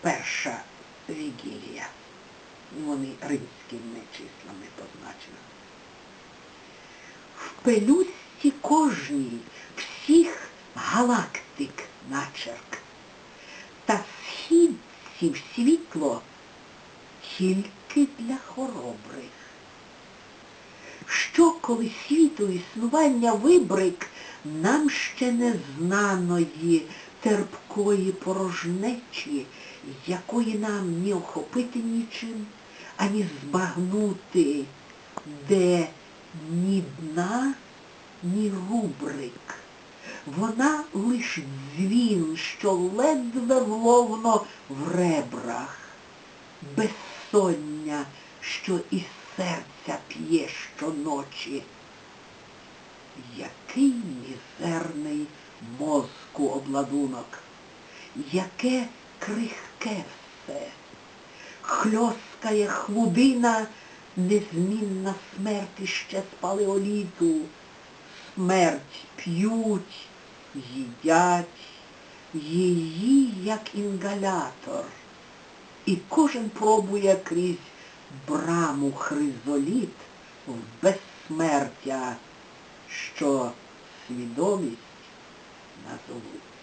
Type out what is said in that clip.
перша вігілія. Вони римськими числами позначені. В пелюстці кожній всіх галактик начерк. Та східців світло тільки для хоробрих. Що, коли світу існування вибрик, нам ще не знаної терпкої порожнечі, якої нам ні охопити нічим, ані збагнути, де ні дна, ні рубрик. Вона лиш дзвін, що ледве вловно в ребрах, безсоння, що із серця п'є щоночі. Який мізерний мозку обладунок, яке крихке все, хльоскає хлудина, незмінна смерть іще з палеоліту, смерть п'ють, їдять, її як інгалятор. І кожен пробує крізь браму хризоліт в безсмертя, що свідомість назовуть.